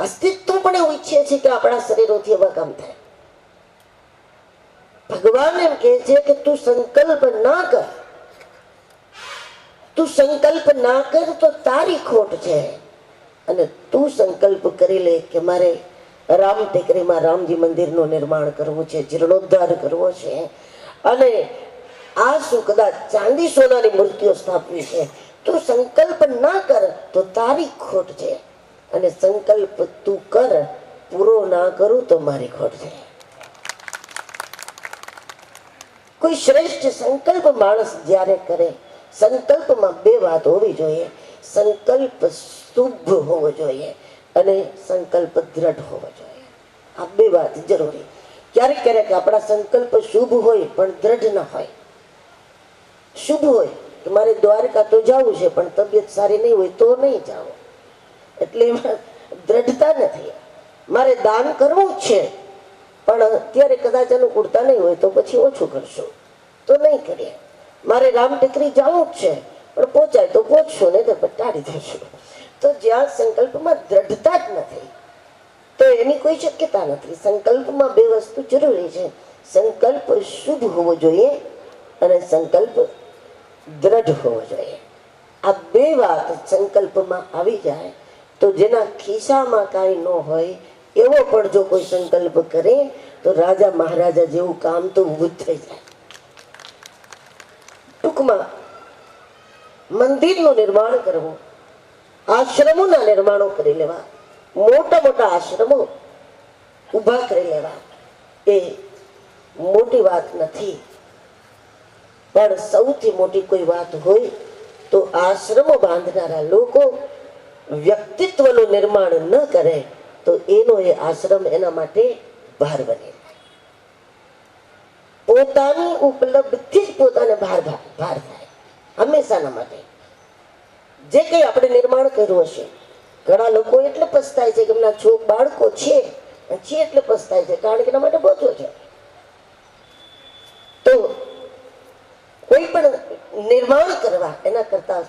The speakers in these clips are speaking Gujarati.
અસ્તિત્વ પણ એવું ઈચ્છે છે કે આપણા શરીરોથી એવા કામ થાય. ભગવાન એમ કહે છે કે તું સંકલ્પ ના કર. તું સંકલ્પ ના કર તો તારી ખોટ છે. અને તું સંકલ્પ કરી લે કે મારે રામ ટેકરીમાં રામજી મંદિરનું નિર્માણ કરવું છે, જીર્ણોદ્ધાર કરવો છે. અને આ શું કદાચ ચાંદી સોનાની મૂર્તિઓ સ્થાપવી છે. તું સંકલ્પ ના કર તો તારી ખોટ છે. અને સંકલ્પ તું કર, પૂરો ના કરું તો મારી ખોટ છે કોઈ શ્રેષ્ઠ સંકલ્પ માણસ જ્યારે કરે, સંકલ્પમાં બે વાત હોવી જોઈએ. સંકલ્પ શુભ હોવો જોઈએ અને સંકલ્પ દ્રઢ હોવો જોઈએ. આ બે વાત જરૂરી. ક્યારેક ક્યારેક આપણા સંકલ્પ શુભ હોય પણ દ્રઢ ન હોય. શુભ હોય મારે દ્વારકા તો જવું છે, પણ તબિયત સારી નહીં હોય તો નહીં જાઓ એટલે એમાં દ્રઢતા નથી. મારે દાન કરવું જ છે. પણ અત્યારે કદાચ અનુકૂળતા નહીં હોય તો પછી ઓછું કરશું. તો નહીં કરીએ. મારે રામ ટેકરી જવું જ છે. પણ પહોંચાય તો પહોંચશું, નહીં તો ટાળી દઈશું. તો જ્યાં સંકલ્પમાં દ્રઢતા જ નથી, તો એની કોઈ શક્યતા નથી. સંકલ્પમાં બે વસ્તુ જરૂરી છે. સંકલ્પ શુભ હોવો જોઈએ અને સંકલ્પ દ્રઢ હોવો જોઈએ. આ બે વાત સંકલ્પમાં આવી જાય. તો જેના ખિસ્સામાં કાંઈ ન હોય, એવો પણ જો કોઈ સંકલ્પ કરે, તો રાજા મહારાજા જેવું કામ તો ઊભું થઈ જાય. ટૂંકમાં, મંદિરનું નિર્માણ કરવું, આશ્રમોના નિર્માણો કરી લેવા, મોટા મોટા આશ્રમો ઊભા કરી લેવા, એ મોટી વાત નથી. પણ સૌથી મોટી કોઈ વાત હોય, તો આશ્રમો બાંધનારા લોકો વ્યક્તિત્વનું નિર્માણ ન કરે, તો એનો એ આશ્રમ એના માટે ભાર બને. પોતાની ઉપલબ્ધિ જ પોતાને ભાર ભાર થાય, હંમેશાના માટે. જે કંઈ આપણે નિર્માણ કર્યું હશે, ઘણા લોકો એટલે પસ્તાય છે કે એમના છોક બાળકો છે છે એટલે પસ્તાય છે, કારણ કે એના માટે બોજો છે. તો કોઈ પણ નિર્માણ કરવા એના કરતા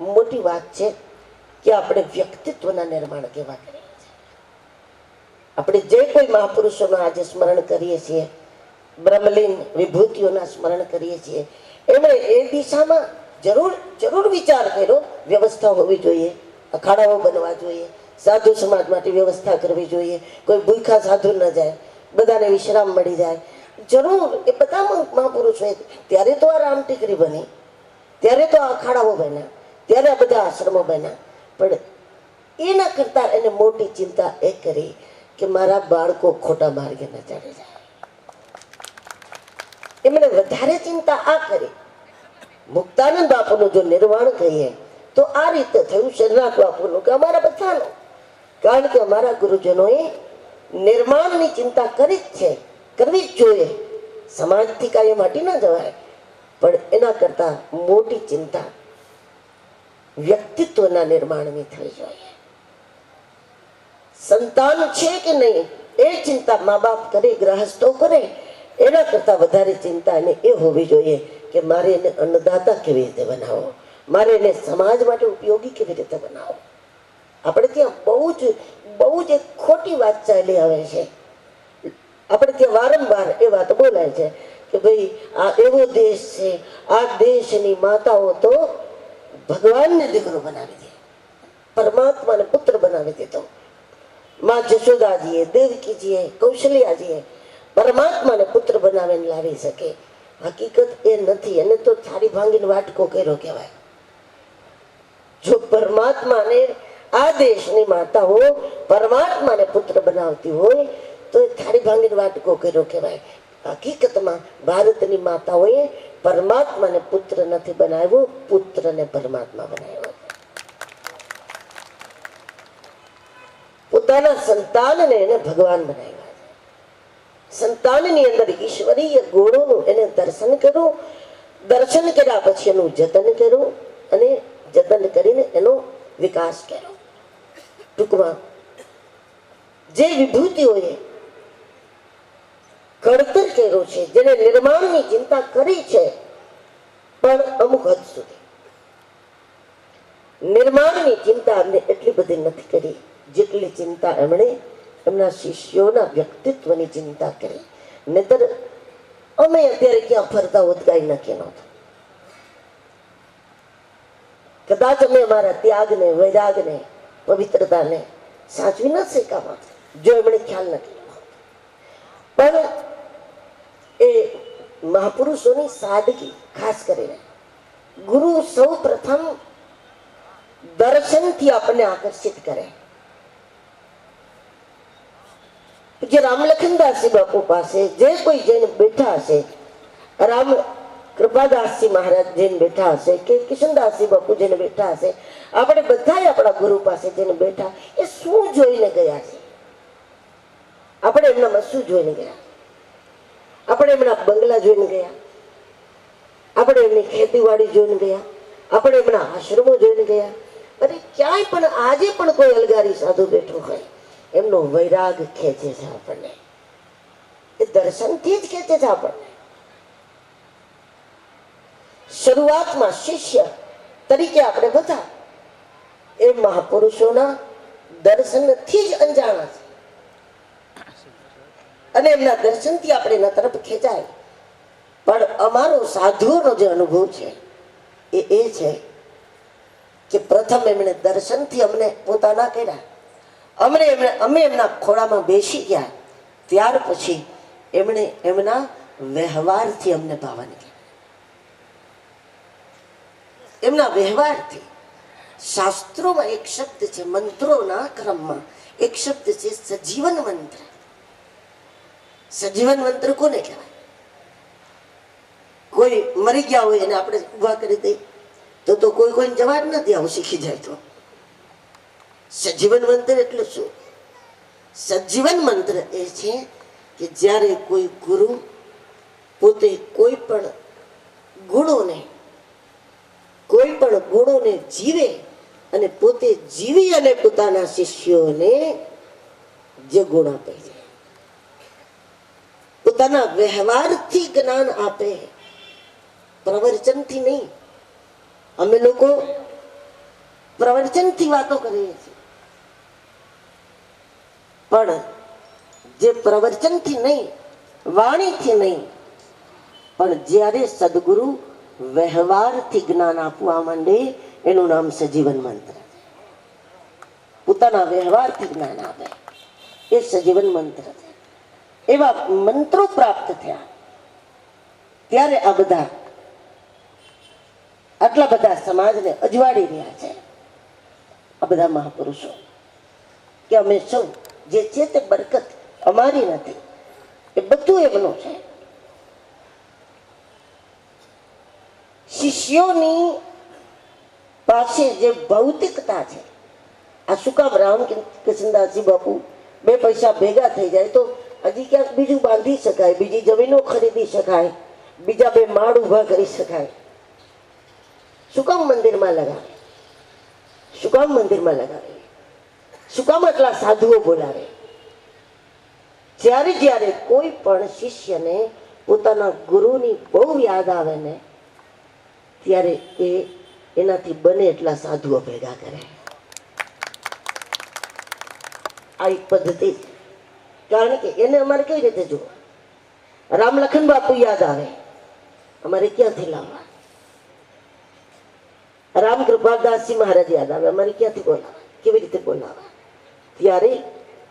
મોટી વાત છે. કે આપણે વ્યક્તિત્વના નિર્માણ કેવા કરીએ આપણે જે કોઈ મહાપુરુષોનું આજે સ્મરણ કરીએ છીએ, બ્રહ્મલીન વિભૂતિઓના સ્મરણ કરીએ છીએ, એમણે એ દિશામાં જરૂર જરૂર વિચાર કર્યો, વ્યવસ્થા હોવી જોઈએ, અખાડાઓ બનવા જોઈએ, સાધુ સમાજ માટે વ્યવસ્થા કરવી જોઈએ, કોઈ ભૂખા સાધુ ન જાય, બધાને વિશ્રામ મળી જાય. જરૂર, એ બધા મહાપુરુષોએ ત્યારે તો આ રામટીકરી બની, ત્યારે તો આ અખાડાઓ બન્યા, ત્યારે આ બધા આશ્રમો બન્યા. પણ એના કરતા એને મોટી ચિંતા એ કરી કે મારા બાળકો ખોટા માર્ગે ન ચડી જાય. એમણે વધારે ચિંતા આ કરી. મુક્તાનંદ બાપુનું જો નિર્માણ કહીએ તો આ રીતે થયું શરનાથ બાપુનું કે અમારા બધાનું. કારણ કે અમારા ગુરુજનોએ નિર્માણની ચિંતા કરી જ છે, કરવી જ જોઈએ. સમાજથી કાંઈ માટી ન જવાય. પણ એના કરતાં મોટી ચિંતા વ્યક્તિત્વના નિર્માણની થવી જોઈએ. સંતાન છે કે નહીં, એ ચિંતા મા બાપ કરે, ગ્રહસ્થો કરે, એના કરતા વધારે ચિંતા એને એ હોવી જોઈએ કે મારે એને અન્નદાતા કેવી રીતે બનાવો? મારે એને સમાજ માટે ઉપયોગી કેવી રીતે બનાવો? આપણે ત્યાં બહુ જ બહુ જ એક ખોટી વાત ચાલી આવે છે. આપણે ત્યાં વારંવાર એ વાત બોલાય છે કે ભાઈ આ એવો દેશ છે, આ દેશની માતાઓ તો ભગવાનને દીકરો બનાવી દે. પરમાત્માને પુત્ર બનાવી દીધો માં જશોદાજીએ, દેવકીજીએ, કૌશલ્યાજીએ પરમાત્માને પુત્ર બનાવીને લાવી શકે. હકીકત એ નથી, એને તો થાળી ભાંગીને વાટકો કર્યો કહેવાય. જો પરમાત્માને આ દેશની માતાઓ પરમાત્માને પુત્ર બનાવતી હોય, તો એ થાળી ભાંગીને વાટકો કર્યો કહેવાય. હકીકતમાં ભારતની માતાઓએ પરમાત્માને પુત્ર નથી બનાવ્યો, પુત્રને પરમાત્મા બનાવ્યો. પોતાના સંતાનને એને ભગવાન બનાવ્યા. સંતાનની અંદર ઈશ્વરીય ગુણોનું એને દર્શન કર્યું. દર્શન કર્યા પછી એનું જતન કર્યું અને જતન કરીને એનો વિકાસ કર્યો. ટૂંકમાં, જે વિભૂતિઓએ ઘડતર કર્યું છે જેને નિર્માણની ચિંતા કરી છે, પણ અમુક હદ સુધી. નિર્માણની ચિંતા અમને એટલી બધી નથી કરી, જેટલી ચિંતા એમણે એમના શિષ્યોના વ્યક્તિત્વની ચિંતા કરી. નહીતર અમે અત્યારે ક્યાં ફરતા હોત, કાંઈ નક્કી નહોતું. કદાચ અમે અમારા ત્યાગને, વૈરાગને, પવિત્રતાને સાચવી ન શીખાવા જો એમણે ખ્યાલ નથી. પણ એ મહાપુરુષોની સાદગી ખાસ કરીને. ગુરુ સૌ પ્રથમ દર્શનથી આપણને આકર્ષિત કરે. જે રામલખનદાસજી બાપુ પાસે જે કોઈ જઈને બેઠા હશે, રામ કૃપાદાસજી મહારાજ જઈને બેઠા હશે કે કિશનદાસજી બાપુ જઈને બેઠા હશે, આપણે બધાય આપણા ગુરુ પાસે જઈને બેઠા, એ શું જોઈને ગયા છે? આપણે એમનામાં શું જોઈને ગયા? આપણે એમના બંગલા જોઈને ગયા. આપણે એમની ખેતીવાડી જોઈને ગયા. આપણે એમના આશ્રમો જોઈને ગયા. અને ક્યાંય પણ આજે પણ કોઈ અલગારી સાધુ બેઠો હોય, એમનો વૈરાગ ખેંચે છે આપણને. એ દર્શનથી જ ખેંચે છે આપણને. શરૂઆતમાં શિષ્ય તરીકે આપણે બધા એ મહાપુરુષોના દર્શનથી જ અંજાણા છે અને એમના દર્શનથી આપણે એના તરફ ખેંચાય. પણ અમારો સાધુઓનો જે અનુભવ છે, એ એ છે કે પ્રથમ એમણે દર્શનથી અમને પોતાના કર્યા. અમને એમણે, અમે એમના ખોળામાં બેસી ગયા. ત્યાર પછી એમણે એમના વ્યવહારથી અમને ભાવન કર્યા એમના વ્યવહારથી શાસ્ત્રોમાં એક શબ્દ છે, મંત્રોના ક્રમમાં. એક શબ્દ છે, સજીવન મંત્ર. સજીવન મંત્ર કોને કહેવાય? કોઈ મરી ગયા હોય એને આપણે ઊભા કરી દઈએ, તો તો કોઈ કોઈ જવાબ નથી આવું શીખી જાય તો. સજીવન મંત્ર એટલે શું? સજીવન મંત્ર એ છે કે જ્યારે કોઈ ગુરુ પોતે કોઈ પણ ગુણોને, કોઈ પણ ગુણોને જીવે અને પોતે જીવી અને પોતાના શિષ્યોને જે ગુણ આપે છે. પોતાના વ્યવહારથી જ્ઞાન આપે. પ્રવચનથી નહીં. અમે લોકો પ્રવચનથી વાતો કરીએ છીએ. પણ જે પ્રવચનથી નહીં, વાણીથી નહીં, પણ જ્યારે સદગુરુ વ્યવહારથી જ્ઞાન આપવા માંડે, એનું નામ સજીવન મંત્ર. છે પોતાના વ્યવહારથી જ્ઞાન આપે. એ સજીવન મંત્ર છે. એવા મંત્રો પ્રાપ્ત થયા. ત્યારે આ બધા આટલા બધા સમાજને અજવાડી રહ્યા છે. આ બધા મહાપુરુષો કે અમે સૌ જે છે તે બરકત અમારી નથી, એ બધું એમનું છે. શિષ્યોની પાસે જે ભૌતિકતા છે, આ શું કામ રામ કૃષ્ણદાસજી બાપુ બે પૈસા ભેગા થઈ જાય તો હજી ક્યાંક બીજું બાંધી શકાય, બીજી જમીનો ખરીદી શકાય, બીજા બે માળ ઊભા કરી શકાય. શું કામ મંદિરમાં લગાવે? શું કામ મંદિરમાં લગાવે? શું કામ આટલા સાધુઓ બોલાવે? જ્યારે જ્યારે કોઈ પણ શિષ્યને પોતાના ગુરુની બહુ યાદ આવે ને, ત્યારે એ એનાથી બને એટલા સાધુઓ ભેગા કરે. આ એક પદ્ધતિ છે. કારણ કે એને અમારે કઈ રીતે જુઓ રામ લખન બાપુ યાદ આવે. અમારે ક્યાંથી લાવવા? રામ કૃપાદાસજી મહારાજ યાદ આવે. અમારે ક્યાંથી બોલાવા કેવી રીતે બોલાવા ત્યારે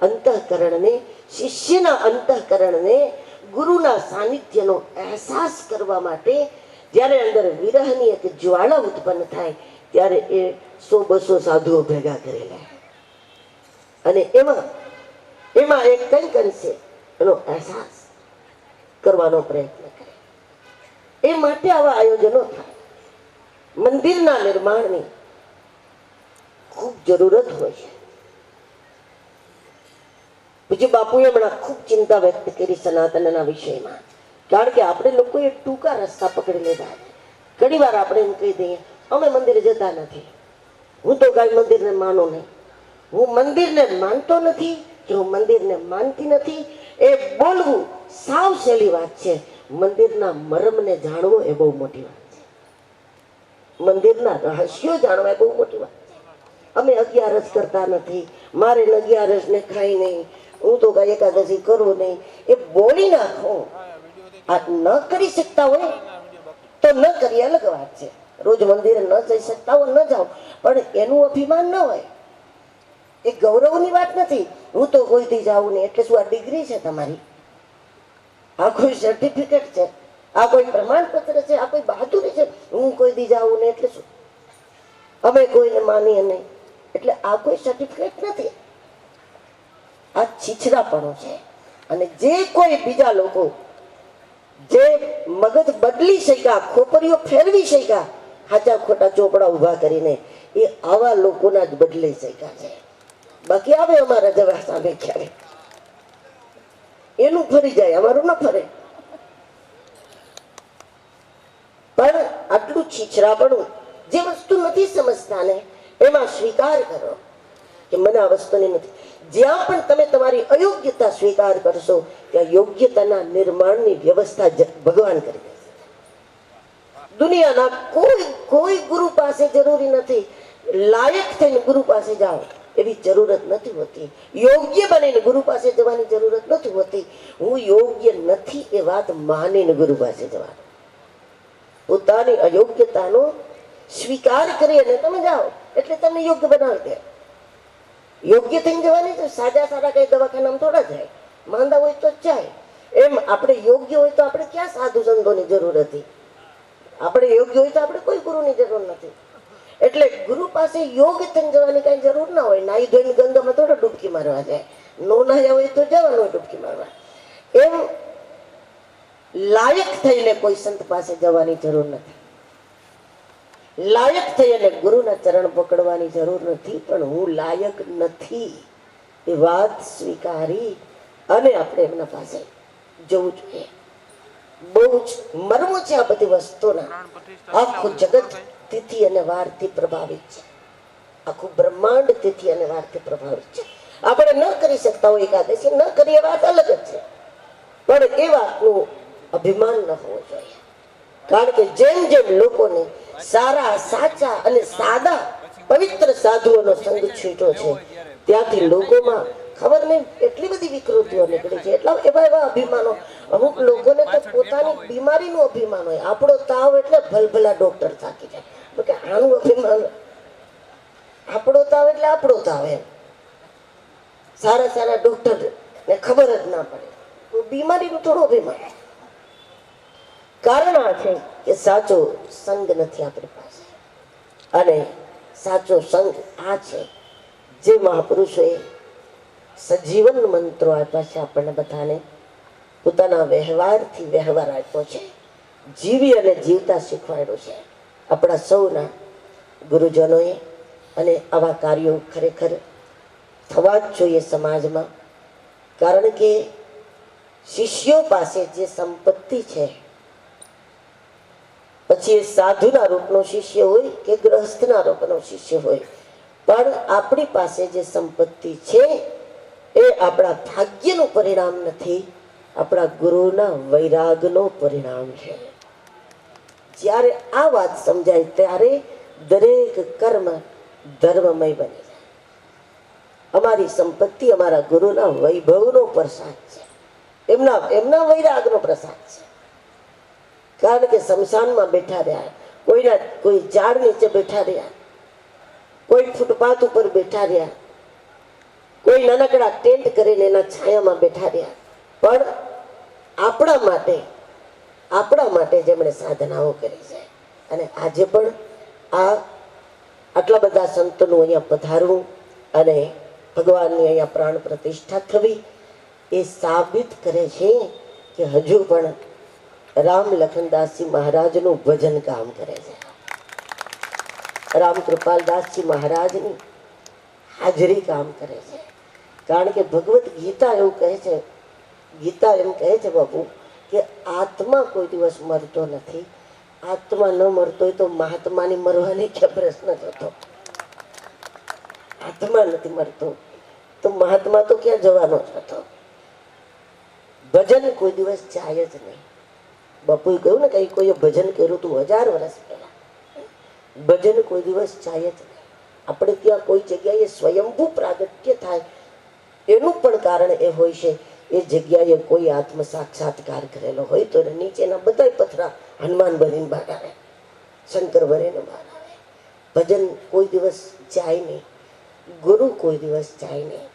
અંતઃકરણને, શિષ્યના અંતઃકરણને, ગુરુના સાનિધ્યનો અહેસાસ કરવા માટે જ્યારે અંદર વિરહની એક જ્વાળા ઉત્પન્ન થાય, ત્યારે એ સો બસો સાધુઓ ભેગા કરી લે અને એમાં એમાં એક કંઈક અંશે એનો અહેસાસ કરવાનો પ્રયત્ન કરે. એ માટે આવા આયોજનો થાય. મંદિરના નિર્માણની ખૂબ જરૂરત હોય છે. પછી બાપુએ હમણાં ખૂબ ચિંતા વ્યક્ત કરી સનાતનના વિષયમાં. કારણ કે આપણે લોકોએ ટૂંકા રસ્તા પકડી લીધા ઘણી વાર આપણે એમ કહી દઈએ, અમે મંદિરે જતા નથી. હું તો કાંઈ મંદિરને માનો નહીં. હું મંદિરને માનતો નથી હું મંદિરને માનતી નથી, એ બોલવું સાવ સહેલી વાત છે. મંદિરના મર્મને જાણવો એ બહુ મોટી વાત છે. મંદિરના રહસ્યો જાણવા એ બહુ મોટી વાત અમે અગિયારસ કરતા નથી. મારે અગિયારસને ખાઈ નહીં. હું તો કઈ એકાદશી કરું નહીં. એ બોલી નાખો. આ ન કરી શકતા હોય તો ન કરી, અલગ વાત છે. રોજ મંદિરે ન જઈ શકતા હોય, ન જાઓ. પણ એનું અભિમાન ન હોય. એ ગૌરવની વાત નથી. હું તો કોઈથી જાઉં નહીં. એટલે શું આ ડિગ્રી છે તમારી? આ કોઈ સર્ટિફિકેટ છે? આ કોઈ પ્રમાણપત્ર છે? આ કોઈ બહાદુરી છે? હું કોઈ દી જાઉં ને એટલે શું? અમે કોઈને માનીએ નહીં. એટલે આ કોઈ સર્ટિફિકેટ નથી. આ છીછરાપણું છે. અને જે કોઈ બીજા લોકો જે મગજ બદલી શક્યા, ખોપરીઓ ફેરવી શક્યા, હાચા ખોટા ચોપડા ઊભા કરીને એ આવા લોકોના જ બદલી શક્યા છે. બાકી આવે અમારા જવા સામે ક્યારે? એનું ફરી જાય, અમારું ન ફરે. પણ આટલું છીછરાપણું જે વસ્તુ નથી સમજતા ને એમાં સ્વીકાર કરો કે મને આ વસ્તુની નથી. જ્યાં પણ તમે તમારી અયોગ્યતા સ્વીકાર કરશો, ત્યાં યોગ્યતાના નિર્માણની વ્યવસ્થા ભગવાન કરી દેશે દુનિયાના કોઈ કોઈ ગુરુ પાસે જરૂરી નથી. લાયક થઈને ગુરુ પાસે જાઓ. એવી જરૂરત નથી હોતી. યોગ્ય બનીને ગુરુ પાસે જવાની જરૂરત નથી હોતી. હું યોગ્ય નથી એ વાત માનીને ગુરુ પાસે જવાનું. પોતાની અયોગ્યતાનો સ્વીકાર કરી અને તમે જાઓ. એટલે તમને યોગ્ય બનાવી દે. યોગ્ય થઈને જવાની તો સાજા સારા કઈ દવાખાનામાં થોડા જાય. માંદા હોય તો જાય. એમ આપણે યોગ્ય હોય તો આપણે ક્યાં સાધુ સંતોની જરૂર હતી? આપણે યોગ્ય હોય તો આપણે કોઈ ગુરુની જરૂર નથી. એટલે ગુરુ પાસે યોગ થઈને જવાની કઈ જરૂર ના હોય. નાઈ ધોઈને ગંગામાં થોડો ડૂબકી મારવા જાય. નો નાયા હોય તો જવાનું હોય ડૂબકી મારવા. એમ લાયક થઈને કોઈ સંત પાસે જવાની જરૂર નથી. લાયક થઈ અને ગુરુના ચરણ પકડવાની જરૂર નથી, પણ હું લાયક નથી એ વાત સ્વીકારી અને આપણે એમના પાસે જવું જોઈએ. બહુ જ મર્મો છે આ બધી વસ્તુના. આખું જગત તિથિ અને વારથી પ્રભાવિત છે. આખું બ્રહ્માંડ તિથિ અને વારથી પ્રભાવિત છે. આપણે ન કરી શકતા હોય એકાદશી, ન કરીએ વાત અલગ જ છે. પણ એ વાતનું અભિમાન ન હોવું જોઈએ. કારણ કે જેમ જેમ લોકોને સારા, સાચા અને સાદા પવિત્ર સાધુઓનો સંગ છૂટો છે, ત્યાંથી લોકોમાં ખબર નહીં, એટલી બધી વિકૃતિઓ નીકળી છે. એટલા એવા એવા અભિમાનો. અમુક લોકોને તો પોતાની બીમારીનું અભિમાન હોય. આપણો તાવ એટલે ભલભલા ડોક્ટર થાકી જાય. આનું અભિમાન આપણો તાવ એટલે આપણો તાવ એમ. સારા સારા ડોક્ટર ને ખબર જ ના પડે. બીમારીનું થોડું અભિમાન. કારણ આ છે કે સાચો સંગ નથી આપણી પાસે. અને સાચો સંગ આ છે જે મહાપુરુષોએ સજીવન મંત્રો આપ્યા છે આપણને બધાને. પોતાના વ્યવહારથી વ્યવહાર આપ્યો છે. જીવી અને જીવતા શીખવાડ્યો છે. આપણા સૌના ગુરુજનોએ અને આવા કાર્યો ખરેખર થવા જ જોઈએ સમાજમાં. કારણ કે શિષ્યો પાસે જે સંપત્તિ છે, પછી સાધુના રૂપનો શિષ્ય હોય કે ગ્રહસ્થના રૂપનો શિષ્ય હોય, પણ આપણી પાસે જે સંપત્તિ છે, એ આપણા ભાગ્યનું પરિણામ નથી, આપણા ગુરુના વૈરાગનો પરિણામ છે. જ્યારે આ વાત સમજાય ત્યારે દરેક કર્મ ધર્મમય બની અમારી સંપત્તિ અમારા ગુરુના વૈભવનો પ્રસાદ છે. એમના એમના વૈરાગનો પ્રસાદ છે. કારણ કે શમશાનમાં બેઠા રહ્યા, કોઈના કોઈ ઝાડ નીચે બેઠા રહ્યા, કોઈ ફૂટપાથ ઉપર બેઠા રહ્યા, કોઈ નાનકડા ટેન્ટ કરીને એના છાયામાં બેઠા રહ્યા. પણ આપણા માટે આપણા માટે જેમણે સાધનાઓ કરી છે. અને આજે પણ આ આટલા બધા સંતોનું અહીંયા પધારવું અને ભગવાનની અહીંયા પ્રાણ પ્રતિષ્ઠા થવી એ સાબિત કરે છે કે હજુ પણ રામ લખનદાસજી મહારાજનું ભજન કામ કરે છે. રામ કૃપાલદાસજી મહારાજની હાજરી કામ કરે છે. કારણ કે ભગવદ્ ગીતા એવું કહે છે, ગીતા એમ કહે છે બાપુ કે આત્મા કોઈ દિવસ મરતો નથી. આત્મા ન મરતો હોય તો મહાત્માની મરવાની કે પ્રશ્ન થતો? આત્મા નથી મરતો. તો મહાત્મા તો ક્યાં જવાનો હતો? ભજન કોઈ દિવસ જાય જ નહીં. બાપુએ કહ્યું ને કઈ કોઈએ ભજન કર્યું હતું હજાર વર્ષ પહેલા. ભજન કોઈ દિવસ જાય જ નહીં. આપણે ત્યાં કોઈ જગ્યાએ સ્વયંભૂ પ્રાગટ્ય થાય. એનું પણ કારણ એ હોય છે એ જગ્યાએ કોઈ આત્મ સાક્ષાત્કાર કરેલો હોય તો એને નીચેના બધાય પથરા હનુમાન બનીને બહાર આવે. શંકર બનીને બહાર આવે. ભજન કોઈ દિવસ જાય નહીં. ગુરુ કોઈ દિવસ જાય નહીં.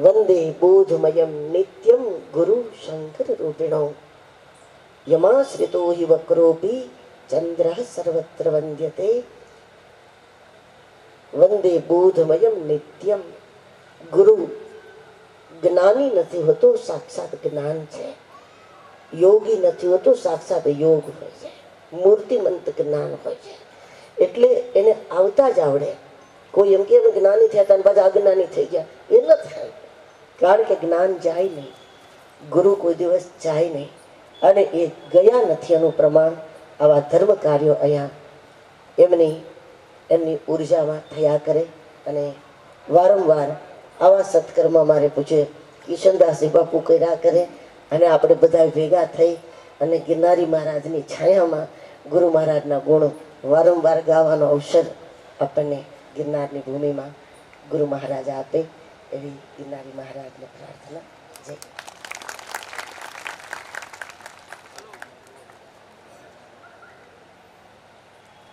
વંદે બોધમયમ નિત્યમ ગુરુ શંકર રૂપિણો. યમાશ્રિતો હિ વક્રોપી ચંદ્ર સર્વત્ર વંદ્યતે. વંદે બોધમયમ નિત્યમ ગુરુ જ્ઞાની નથી હોતો, સાક્ષાત જ્ઞાન છે. યોગી નથી હોતો, સાક્ષાત યોગ હોય છે. મૂર્તિમંત જ્ઞાન હોય છે. એટલે એને આવતા જ આવડે. કોઈ એમ કે એમ જ્ઞાની થયા હતા પાછા અજ્ઞાની થઈ ગયા. એ ન થાય. કારણ કે જ્ઞાન જાય નહીં. ગુરુ કોઈ દિવસ જાય નહીં. અને એ ગયા નથી એનું પ્રમાણ. આવા ધર્મ કાર્યો અહીંયા એમની એમની ઉર્જામાં થયા કરે. અને વારંવાર આવા સત્કર્મ મારે પૂછે, કિશનદાસજી બાપુ કર્યા કરે? અને આપણે બધા ભેગા થઈ અને ગિરનારી મહારાજની છાયામાં ગુરુ મહારાજના ગુણો વારંવાર ગાવાનો અવસર આપણને ગિરનારની ભૂમિમાં ગુરુ મહારાજ આપે એવી ગિરનારી મહારાજને પ્રાર્થના. જય.